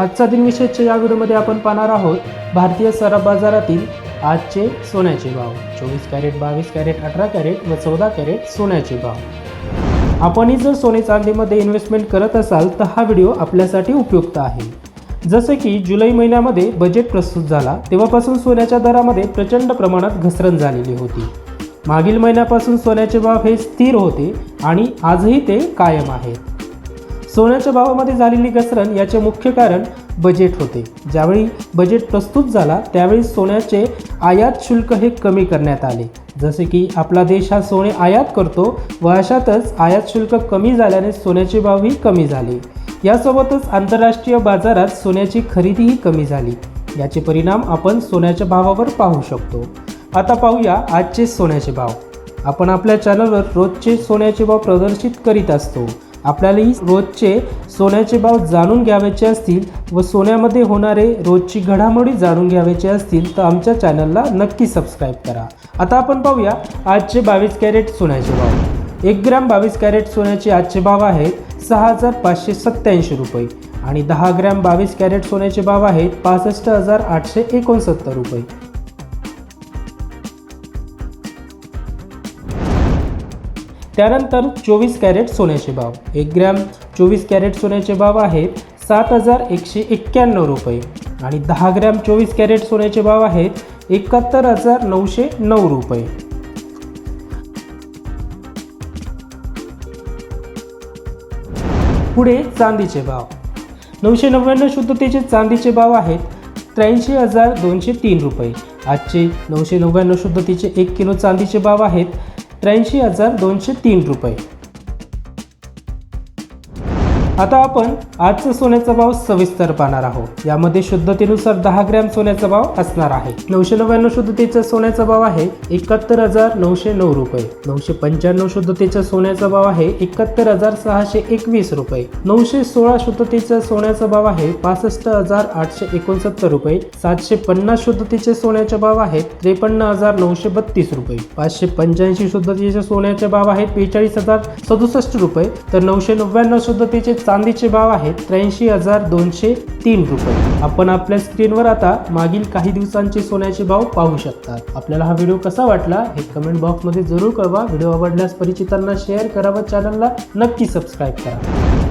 आजचा दिनविशेषच्या या व्हिडिओमध्ये आपण पाहणार आहोत भारतीय सराफ बाजारातील आजचे सोन्याचे भाव. चोवीस कॅरेट बावीस कॅरेट अठरा कॅरेट व चौदा कॅरेट सोन्याचे भाव. आपणही जर सोने चांदीमध्ये इन्व्हेस्टमेंट करत असाल तर हा व्हिडिओ आपल्यासाठी उपयुक्त आहे. जसे की जुलै महिन्यामध्ये बजेट प्रस्तुत झाला तेव्हापासून सोन्याच्या दरामध्ये प्रचंड प्रमाणात घसरण झालेली होती. मागील महिन्यापासून सोन्याचे भाव हे स्थिर होते आणि आजही ते कायम आहेत. सोन्याच्या भावामध्ये झालेली घसरण याचे मुख्य कारण बजेट होते. ज्यावेळी बजेट प्रस्तुत झाला त्यावेळी सोन्याचे आयात शुल्क हे कमी करण्यात आले. जसे की आपला देश हा सोने आयात करतो व अशातच आयात शुल्क कमी झाल्याने सोन्याचे भावही कमी झाले. यासोबतच आंतरराष्ट्रीय बाजारात सोन्याची खरेदीही कमी झाली. याचे परिणाम आपण सोन्याच्या भावावर पाहू शकतो. आता पाहूया आजचे सोन्याचे भाव. आपण आपल्या चॅनलवर रोजचे सोन्याचे भाव प्रदर्शित करीत असतो. आपल्यालाही रोजचे सोन्याचे भाव जाणून घ्यावयाचे असतील व सोन्यामध्ये होणारे रोजची घडामोडी जाणून घ्यावयाचे असतील तर आमच्या चॅनलला नक्की सबस्क्राईब करा. आता आपण पाहूया आजचे बावीस कॅरेट सोन्याचे भाव. एक ग्रॅम बावीस कॅरेट सोन्याचे आजचे भाव आहेत सहा हजार पाचशे सत्त्याऐंशी रुपये आणि दहा ग्रॅम बावीस कॅरेट सोन्याचे भाव आहेत पासष्ट हजार आठशे एकोणसत्तर रुपये. त्यानंतर चोवीस कॅरेट सोन्याचे भाव. एक ग्रॅम चोवीस कॅरेट सोन्याचे भाव आहेत सात हजार एकशे एक्क्याण्णव रुपये. आणि दहा ग्रॅम चोवीस कॅरेट सोन्याचे भाव आहेत एकाहत्तर हजार नऊशे नऊ रुपये. पुढे चांदीचे भाव. नऊशे नव्याण्णव शुद्धतेचे चांदीचे भाव आहेत त्र्याऐंशी हजार दोनशे तीन रुपये. आजचे नऊशे नव्याण्णव शुद्धतेचे एक किलो चांदीचे भाव आहेत त्र्याऐंशी हजार दोनशे तीन रुपये. आता आपण आजचा सोन्याचा भाव सविस्तर पाहणार आहोत. यामध्ये शुद्धतेनुसार दहा ग्रॅम सोन्याचा भाव असणार आहे. नऊशे नव्याण्णव शुद्धतेचा सोन्याचा भाव आहे एकाहत्तर हजार नऊशे नऊ रुपये. नऊशे पंच्याण्णव शुद्धतेचा सोन्याचा भाव आहे एकाहत्तर हजार सहाशे एकवीस रुपये. नऊशे सोळा शुद्धतेचा सोन्याचा भाव आहे पासष्ट हजार आठशे एकोणसत्तर रुपये. सातशे पन्नास शुद्धतेचे सोन्याचे भाव आहेत त्रेपन्न हजार नऊशे बत्तीस रुपये. पाचशे पंच्याऐंशी शुद्धतेचे सोन्याचे भाव आहेत बेचाळीस हजार सदुसष्ट रुपये. तर नऊशे नव्याण्णव शुद्धतेचे चांदीचे भाव आहेत त्र्याऐंशी हजार दोनशे तीन रुपये. आपण आपल्या स्क्रीनवर आता मागील काही दिवसांचे सोन्याचे भाव पाहू शकतात आपल्याला हा व्हिडिओ कसा वाटला हे कमेंट बॉक्समध्ये जरूर कळवा. व्हिडिओ आवडल्यास परिचितांना शेअर करा व चॅनलला नक्की सबस्क्राईब करा.